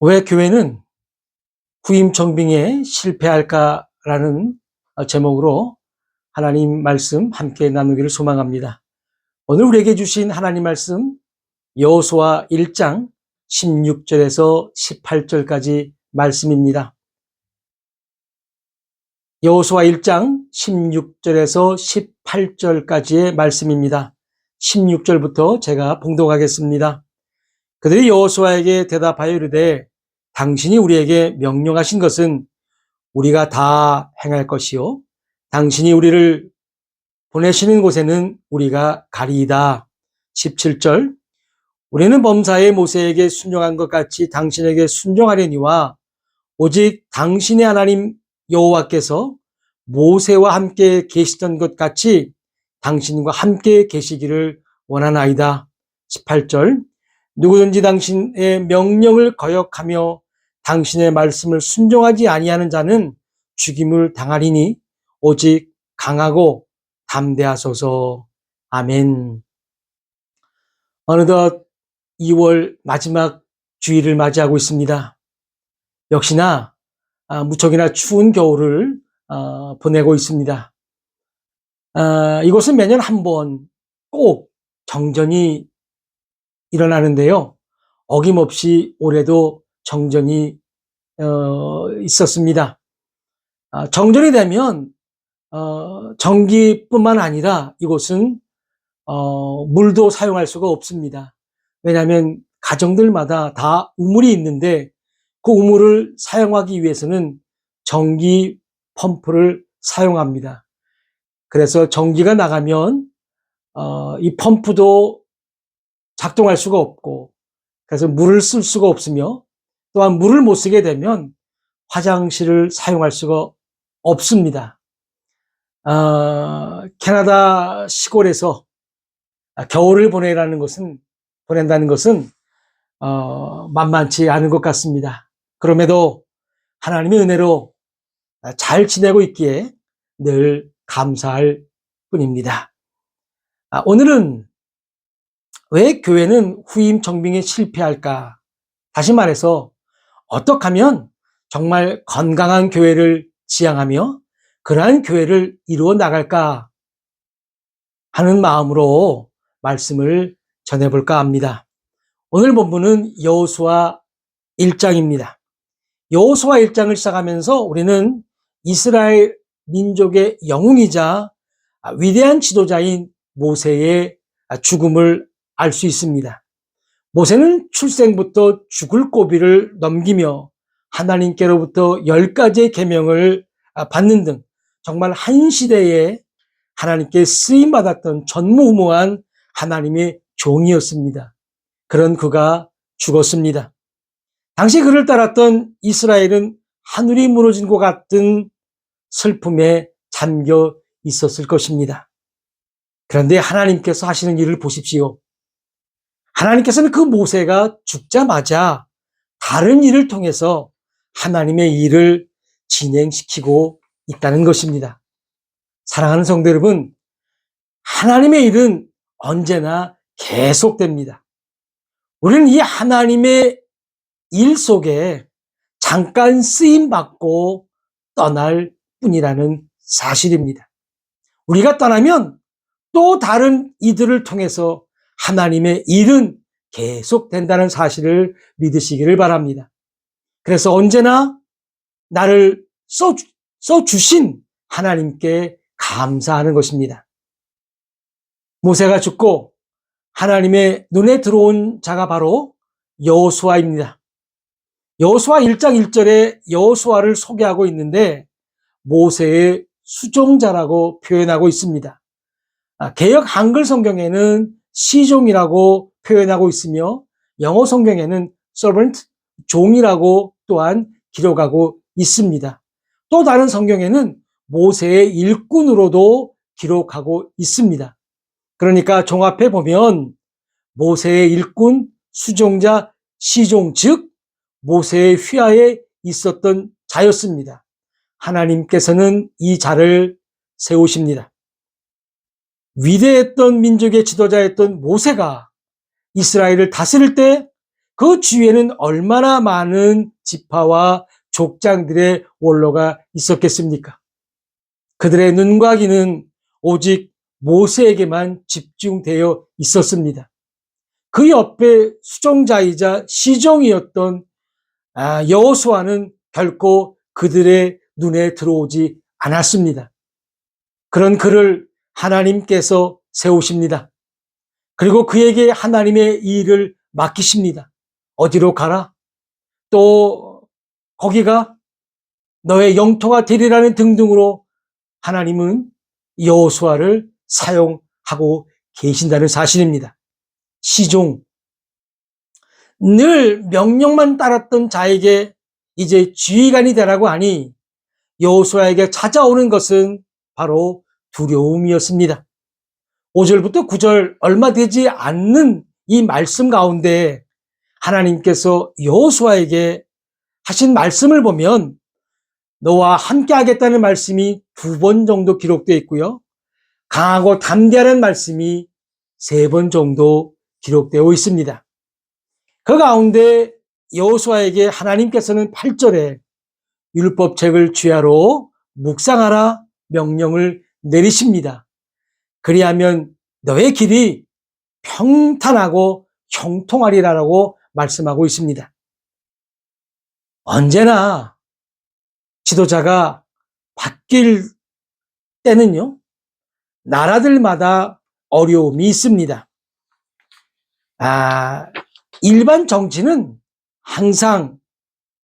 왜 교회는 후임 정빙에 실패할까라는 제목으로 하나님 말씀 함께 나누기를 소망합니다. 오늘 우리에게 주신 하나님 말씀 여호수아 1장 16절에서 18절까지 말씀입니다. 여호수아 1장 16절에서 18절까지의 말씀입니다. 16절부터 제가 봉독하겠습니다. 그들이 여호수아에게 대답하여 이르되 당신이 우리에게 명령하신 것은 우리가 다 행할 것이요 당신이 우리를 보내시는 곳에는 우리가 가리이다. 17절 우리는 범사에 모세에게 순종한 것 같이 당신에게 순종하려니와 오직 당신의 하나님 여호와께서 모세와 함께 계시던 것 같이 당신과 함께 계시기를 원하나이다. 18절 누구든지 당신의 명령을 거역하며 당신의 말씀을 순종하지 아니하는 자는 죽임을 당하리니 오직 강하고 담대하소서. 아멘. 어느덧 2월 마지막 주일을 맞이하고 있습니다. 역시나 아, 무척이나 추운 겨울을 어, 보내고 있습니다. 아, 이곳은 매년 한 번 꼭 정전이 일어나는데요. 어김없이 올해도 정전이 어, 있었습니다. 아, 정전이 되면 어, 전기뿐만 아니라 이곳은 어, 물도 사용할 수가 없습니다. 왜냐하면 가정들마다 다 우물이 있는데 그 우물을 사용하기 위해서는 전기 펌프를 사용합니다. 그래서 전기가 나가면 어, 이 펌프도 작동할 수가 없고 그래서 물을 쓸 수가 없으며 또한 물을 못 쓰게 되면 화장실을 사용할 수가 없습니다. 어, 캐나다 시골에서 겨울을 보내라는 것은 보낸다는 것은 어, 만만치 않은 것 같습니다. 그럼에도 하나님의 은혜로 잘 지내고 있기에 늘 감사할 뿐입니다. 아, 오늘은 왜 교회는 후임 정빙에 실패할까? 다시 말해서 어떻게 하면 정말 건강한 교회를 지향하며 그러한 교회를 이루어 나갈까 하는 마음으로 말씀을 전해볼까 합니다. 오늘 본문은 여호수아 1장입니다. 여호수아 1장을 시작하면서 우리는 이스라엘 민족의 영웅이자 위대한 지도자인 모세의 죽음을 알 수 있습니다. 모세는 출생부터 죽을 고비를 넘기며 하나님께로부터 열 가지의 계명을 받는 등 정말 한 시대에 하나님께 쓰임 받았던 전무후무한 하나님의 종이었습니다. 그런 그가 죽었습니다. 당시 그를 따랐던 이스라엘은 하늘이 무너진 것 같은 슬픔에 잠겨 있었을 것입니다. 그런데 하나님께서 하시는 일을 보십시오. 하나님께서는 그 모세가 죽자마자 다른 일을 통해서 하나님의 일을 진행시키고 있다는 것입니다. 사랑하는 성도 여러분, 하나님의 일은 언제나 계속됩니다. 우리는 이 하나님의 일 속에 잠깐 쓰임 받고 떠날 뿐이라는 사실입니다. 우리가 떠나면 또 다른 이들을 통해서 하나님의 일은 계속된다는 사실을 믿으시기를 바랍니다. 그래서 언제나 나를 써, 써주신 하나님께 감사하는 것입니다. 모세가 죽고 하나님의 눈에 들어온 자가 바로 여호수아입니다. 여호수아 1장 1절에 여호수아를 소개하고 있는데 모세의 수종자라고 표현하고 있습니다. 아, 개혁 한글 성경에는 시종이라고 표현하고 있으며 영어 성경에는 servant, 종이라고 또한 기록하고 있습니다. 또 다른 성경에는 모세의 일꾼으로도 기록하고 있습니다. 그러니까 종합해 보면 모세의 일꾼, 수종자, 시종, 즉 모세의 휘하에 있었던 자였습니다. 하나님께서는 이 자를 세우십니다. 위대했던 민족의 지도자였던 모세가 이스라엘을 다스릴 때 그 주위에는 얼마나 많은 지파와 족장들의 원로가 있었겠습니까? 그들의 눈과 귀는 오직 모세에게만 집중되어 있었습니다. 그 옆에 수종자이자 시종이었던 아, 여호수아는 결코 그들의 눈에 들어오지 않았습니다. 그런 그를 하나님께서 세우십니다. 그리고 그에게 하나님의 일을 맡기십니다. 어디로 가라? 또 거기가 너의 영토가 되리라는 등등으로 하나님은 여호수아를 사용하고 계신다는 사실입니다. 시종 늘 명령만 따랐던 자에게 이제 지휘관이 되라고 하니 여호수아에게 찾아오는 것은 바로 두려움이었습니다. 5절부터 9절 얼마 되지 않는 이 말씀 가운데 하나님께서 여호수아에게 하신 말씀을 보면 너와 함께 하겠다는 말씀이 두 번 정도 기록되어 있고요. 강하고 담대하는 말씀이 세 번 정도 기록되어 있습니다. 그 가운데 여호수아에게 하나님께서는 8절에 율법책을 쥐하로 묵상하라 명령을 내리십니다. 그리하면 너의 길이 평탄하고 형통하리라라고 말씀하고 있습니다. 언제나 지도자가 바뀔 때는요, 나라들마다 어려움이 있습니다. 아, 일반 정치는 항상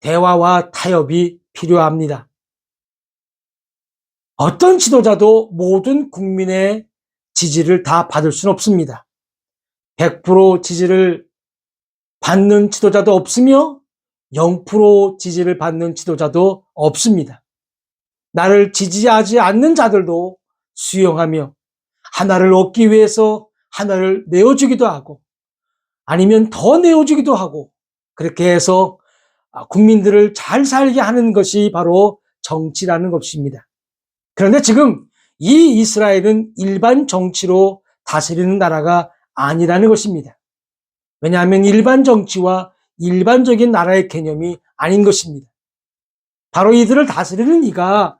대화와 타협이 필요합니다. 어떤 지도자도 모든 국민의 지지를 다 받을 수는 없습니다. 100% 지지를 받는 지도자도 없으며 0% 지지를 받는 지도자도 없습니다. 나를 지지하지 않는 자들도 수용하며 하나를 얻기 위해서 하나를 내어주기도 하고 아니면 더 내어주기도 하고 그렇게 해서 국민들을 잘 살게 하는 것이 바로 정치라는 것입니다. 그런데 지금 이 이스라엘은 일반 정치로 다스리는 나라가 아니라는 것입니다. 왜냐하면 일반 정치와 일반적인 나라의 개념이 아닌 것입니다. 바로 이들을 다스리는 이가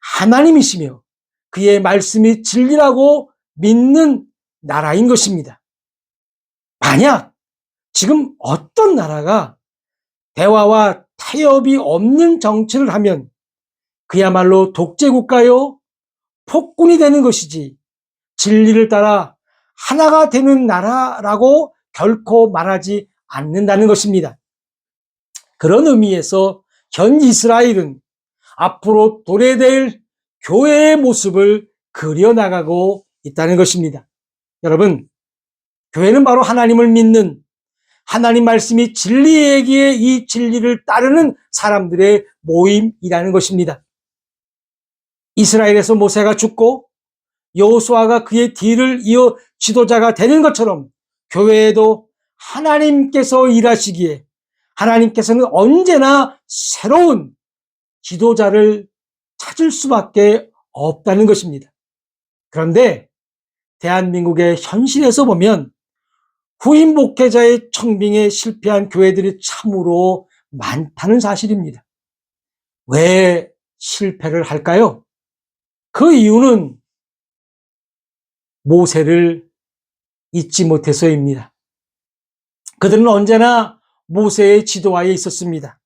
하나님이시며 그의 말씀이 진리라고 믿는 나라인 것입니다. 만약 지금 어떤 나라가 대화와 타협이 없는 정치를 하면 그야말로 독재국가요, 폭군이 되는 것이지 진리를 따라 하나가 되는 나라라고 결코 말하지 않는다는 것입니다. 그런 의미에서 현 이스라엘은 앞으로 도래될 교회의 모습을 그려나가고 있다는 것입니다. 여러분, 교회는 바로 하나님을 믿는 하나님 말씀이 진리이기에 이 진리를 따르는 사람들의 모임이라는 것입니다. 이스라엘에서 모세가 죽고 여호수아가 그의 뒤를 이어 지도자가 되는 것처럼 교회에도 하나님께서 일하시기에 하나님께서는 언제나 새로운 지도자를 찾을 수밖에 없다는 것입니다. 그런데 대한민국의 현실에서 보면 후임 목회자의 청빙에 실패한 교회들이 참으로 많다는 사실입니다. 왜 실패를 할까요? 그 이유는 모세를 잊지 못해서입니다. 그들은 언제나 모세의 지도하에 있었습니다.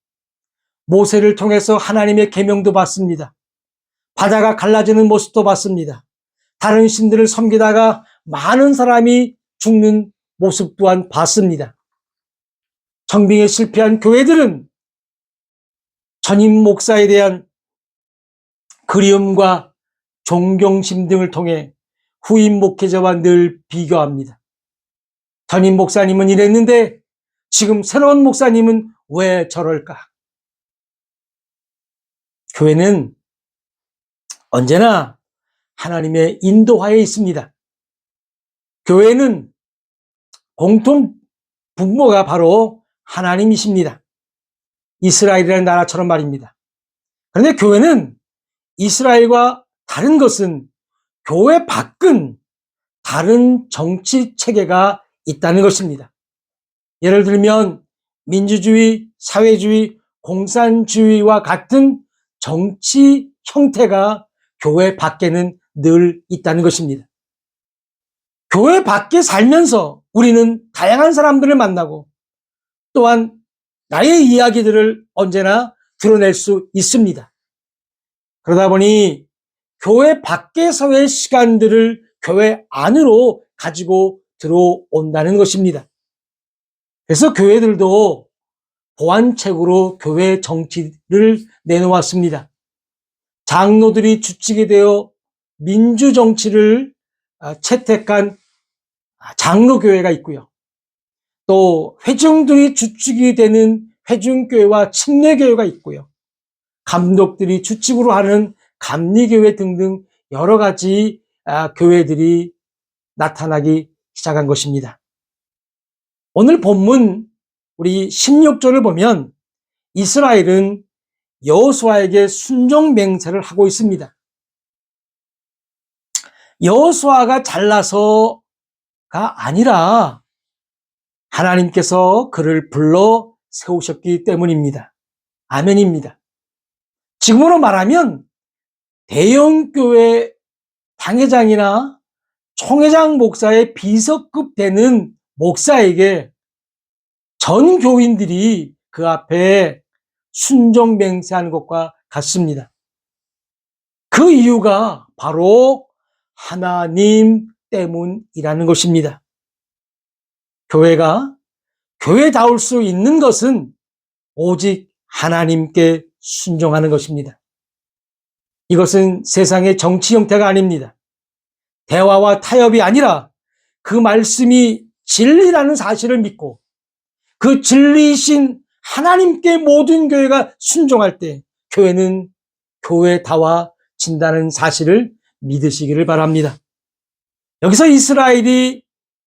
모세를 통해서 하나님의 계명도 받습니다. 바다가 갈라지는 모습도 봤습니다. 다른 신들을 섬기다가 많은 사람이 죽는 모습 또한 봤습니다. 정빙에 실패한 교회들은 전임 목사에 대한 그리움과 존경심 등을 통해 후임 목회자와 늘 비교합니다. 전임 목사님은 이랬는데 지금 새로운 목사님은 왜 저럴까? 교회는 언제나 하나님의 인도하에 있습니다. 교회는 공통 분모가 바로 하나님이십니다. 이스라엘이라는 나라처럼 말입니다. 그런데 교회는 이스라엘과 다른 것은 교회 밖은 다른 정치 체계가 있다는 것입니다. 예를 들면 민주주의, 사회주의, 공산주의와 같은 정치 형태가 교회 밖에는 늘 있다는 것입니다. 교회 밖에 살면서 우리는 다양한 사람들을 만나고 또한 나의 이야기들을 언제나 드러낼 수 있습니다. 그러다 보니 교회 밖에서의 시간들을 교회 안으로 가지고 들어온다는 것입니다. 그래서 교회들도 보안책으로 교회 정치를 내놓았습니다. 장로들이 주축이 되어 민주 정치를 아, 채택한 장로교회가 있고요. 또 회중들이 주축이 되는 회중교회와 침례교회가 있고요. 감독들이 주축으로 하는 감리교회 등등 여러 가지 아, 교회들이 나타나기 시작한 것입니다. 오늘 본문 우리 16절을 보면 이스라엘은 여호수아에게 순종 맹세를 하고 있습니다. 여호수아가 잘나서가 아니라 하나님께서 그를 불러 세우셨기 때문입니다. 아멘입니다. 지금으로 말하면 대형 교회 당회장이나 총회장 목사의 비서급 되는 목사에게 전 교인들이 그 앞에 순종 맹세하는 것과 같습니다. 그 이유가 바로 하나님 때문이라는 것입니다. 교회가 교회다울 수 있는 것은 오직 하나님께 순종하는 것입니다. 이것은 세상의 정치 형태가 아닙니다. 대화와 타협이 아니라 그 말씀이 진리라는 사실을 믿고 그 진리이신 하나님께 모든 교회가 순종할 때 교회는 교회다워진다는 사실을 믿으시기를 바랍니다. 여기서 이스라엘이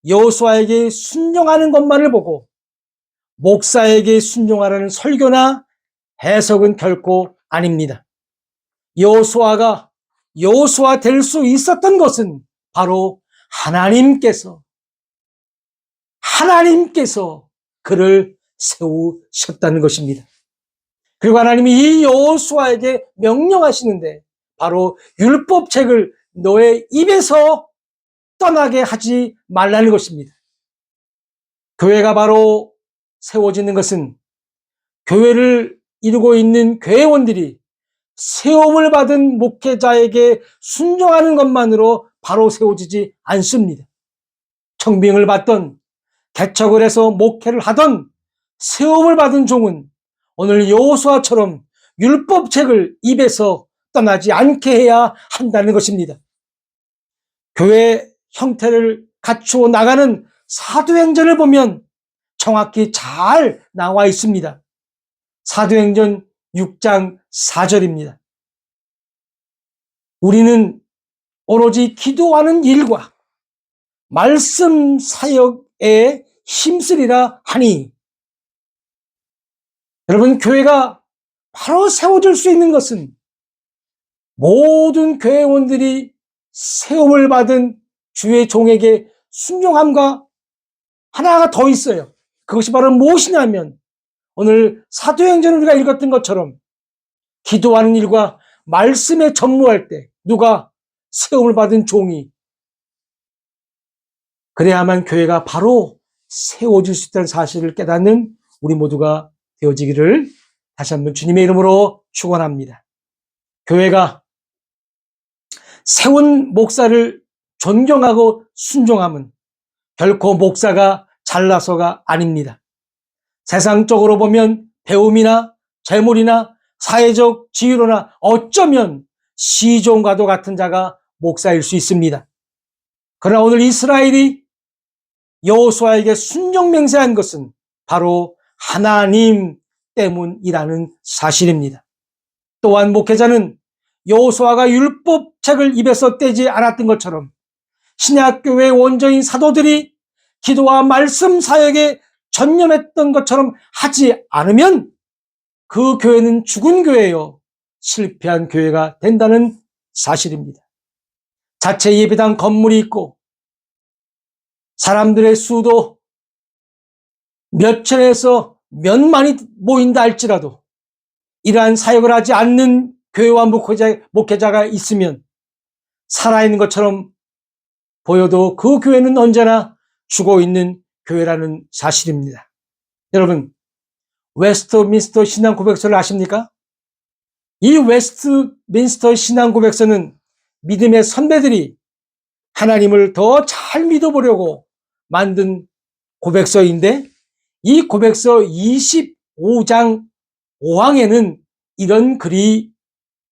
여호수아에게 순종하는 것만을 보고 목사에게 순종하라는 설교나 해석은 결코 아닙니다. 여호수아가 여호수아 될 수 있었던 것은 바로 하나님께서 하나님께서 그를 세우셨다는 것입니다. 그리고 하나님이 이 여호수아에게 명령하시는데 바로 율법책을 너의 입에서 떠나게 하지 말라는 것입니다. 교회가 바로 세워지는 것은 교회를 이루고 있는 교회원들이 세움을 받은 목회자에게 순종하는 것만으로 바로 세워지지 않습니다. 청빙을 받던 개척을 해서 목회를 하던 세움을 받은 종은 오늘 여호수아처럼 율법책을 입에서 떠나지 않게 해야 한다는 것입니다. 교회 형태를 갖추어 나가는 사도행전을 보면 정확히 잘 나와 있습니다. 사도행전 6장 4절입니다. 우리는 오로지 기도하는 일과 말씀 사역에 힘쓰리라 하니 여러분 교회가 바로 세워질 수 있는 것은 모든 교회원들이 세움을 받은 주의 종에게 순종함과 하나가 더 있어요. 그것이 바로 무엇이냐면 오늘 사도행전을 우리가 읽었던 것처럼 기도하는 일과 말씀에 전무할 때 누가 세움을 받은 종이 그래야만 교회가 바로 세워질 수 있다는 사실을 깨닫는 우리 모두가 되어지기를 다시 한번 주님의 이름으로 축원합니다. 교회가 세운 목사를 존경하고 순종함은 결코 목사가 잘나서가 아닙니다. 세상적으로 보면 배움이나 재물이나 사회적 지위로나 어쩌면 시종과도 같은 자가 목사일 수 있습니다. 그러나 오늘 이스라엘이 여호수아에게 순종 맹세한 것은 바로 하나님 때문이라는 사실입니다. 또한 목회자는 여호수아가 율법책을 입에서 떼지 않았던 것처럼 신약교회 원정인 사도들이 기도와 말씀 사역에 전념했던 것처럼 하지 않으면 그 교회는 죽은 교회요. 실패한 교회가 된다는 사실입니다. 자체 예배당 건물이 있고 사람들의 수도 몇 천에서 몇만이 모인다 할지라도 이러한 사역을 하지 않는 교회와 목회자, 목회자가 있으면 살아있는 것처럼 보여도 그 교회는 언제나 죽어 있는 교회라는 사실입니다. 여러분, 웨스트민스터 신앙 고백서를 아십니까? 이 웨스트민스터 신앙 고백서는 믿음의 선배들이 하나님을 더 잘 믿어보려고 만든 고백서인데 이 고백서 25장 5항에는 이런 글이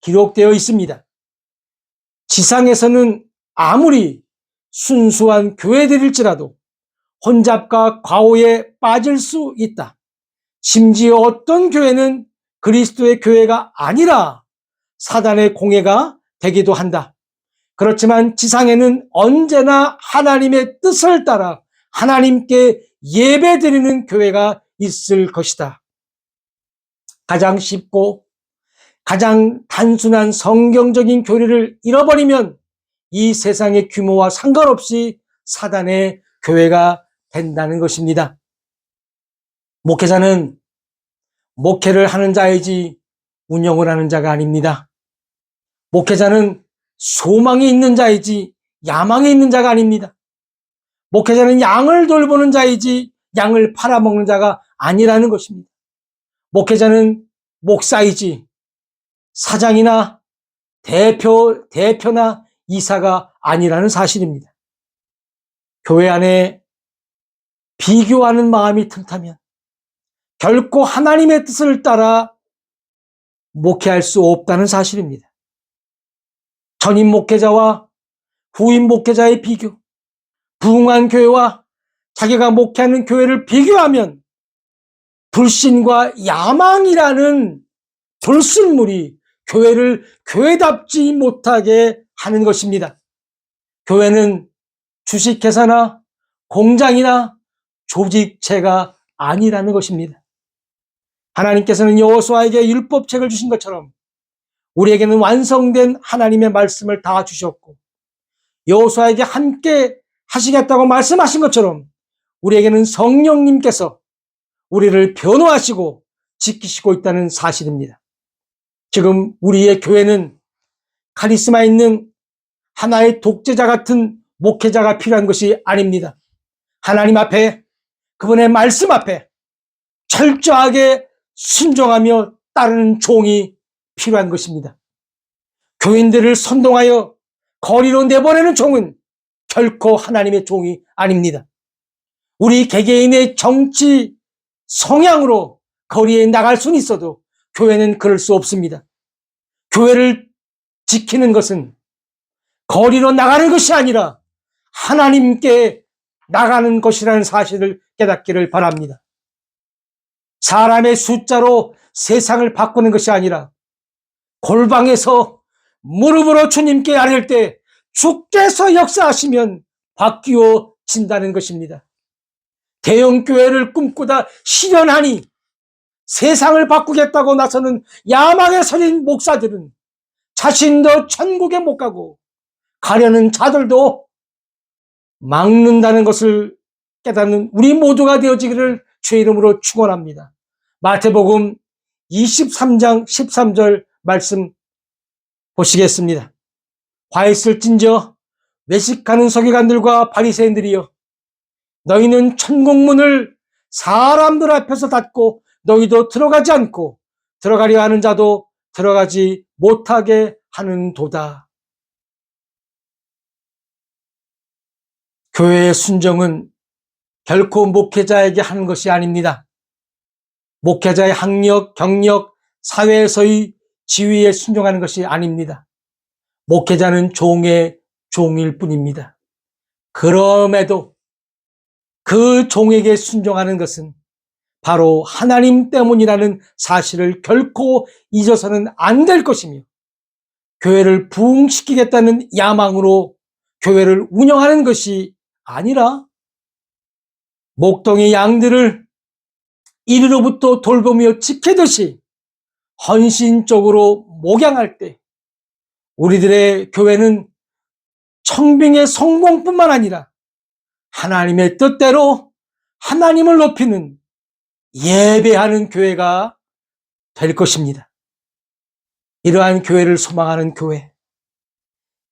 기록되어 있습니다. 지상에서는 아무리 순수한 교회들일지라도 혼잡과 과오에 빠질 수 있다. 심지어 어떤 교회는 그리스도의 교회가 아니라 사단의 공예가 되기도 한다. 그렇지만 지상에는 언제나 하나님의 뜻을 따라 하나님께 예배드리는 교회가 있을 것이다. 가장 쉽고 가장 단순한 성경적인 교리를 잃어버리면 이 세상의 규모와 상관없이 사단의 교회가 된다는 것입니다. 목회자는 목회를 하는 자이지 운영을 하는 자가 아닙니다. 목회자는 소망이 있는 자이지 야망이 있는 자가 아닙니다. 목회자는 양을 돌보는 자이지 양을 팔아먹는 자가 아니라는 것입니다. 목회자는 목사이지 사장이나 대표, 대표나 이사가 아니라는 사실입니다. 교회 안에 비교하는 마음이 틈타면 결코 하나님의 뜻을 따라 목회할 수 없다는 사실입니다. 전임 목회자와 후임 목회자의 비교, 부흥한 교회와 자기가 목회하는 교회를 비교하면 불신과 야망이라는 불순물이 교회를 교회답지 못하게 하는 것입니다. 교회는 주식회사나 공장이나 조직체가 아니라는 것입니다. 하나님께서는 여호수아에게 율법책을 주신 것처럼 우리에게는 완성된 하나님의 말씀을 다 주셨고 여호수아에게 함께 하시겠다고 말씀하신 것처럼 우리에게는 성령님께서 우리를 변호하시고 지키시고 있다는 사실입니다. 지금 우리의 교회는 카리스마 있는 하나의 독재자 같은 목회자가 필요한 것이 아닙니다. 하나님 앞에 그분의 말씀 앞에 철저하게 순종하며 따르는 종이 필요한 것입니다. 교인들을 선동하여 거리로 내보내는 종은 결코 하나님의 종이 아닙니다. 우리 개개인의 정치 성향으로 거리에 나갈 수는 있어도 교회는 그럴 수 없습니다. 교회를 지키는 것은 거리로 나가는 것이 아니라 하나님께 나가는 것이라는 사실을 깨닫기를 바랍니다. 사람의 숫자로 세상을 바꾸는 것이 아니라 골방에서 무릎으로 주님께 아릴 때 주께서 역사하시면 바뀌어진다는 것입니다. 대형교회를 꿈꾸다 실현하니 세상을 바꾸겠다고 나서는 야망에 서린 목사들은 자신도 천국에 못 가고 가려는 자들도 막는다는 것을 깨닫는 우리 모두가 되어지기를 주의 이름으로 축원합니다. 마태복음 23장 13절 말씀 보시겠습니다. 화 있을진저 외식하는 서기관들과 바리새인들이여 너희는 천국문을 사람들 앞에서 닫고 너희도 들어가지 않고 들어가려 하는 자도 들어가지 못하게 하는 도다. 교회의 순정은 결코 목회자에게 하는 것이 아닙니다. 목회자의 학력, 경력, 사회에서의 지위에 순종하는 것이 아닙니다. 목회자는 종의 종일 뿐입니다. 그럼에도 그 종에게 순종하는 것은 바로 하나님 때문이라는 사실을 결코 잊어서는 안 될 것이며 교회를 부흥시키겠다는 야망으로 교회를 운영하는 것이 아니라 목동의 양들을 이리로부터 돌보며 지키듯이 헌신적으로 목양할 때 우리들의 교회는 청빙의 성공뿐만 아니라 하나님의 뜻대로 하나님을 높이는 예배하는 교회가 될 것입니다. 이러한 교회를 소망하는 교회,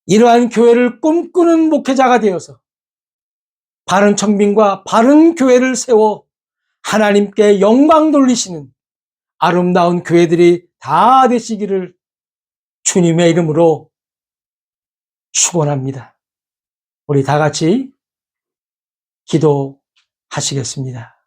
이러한 교회를 꿈꾸는 목회자가 되어서 바른 청빙과 바른 교회를 세워 하나님께 영광 돌리시는 아름다운 교회들이 다 되시기를 주님의 이름으로 축원합니다. 우리 다 같이 기도하시겠습니다.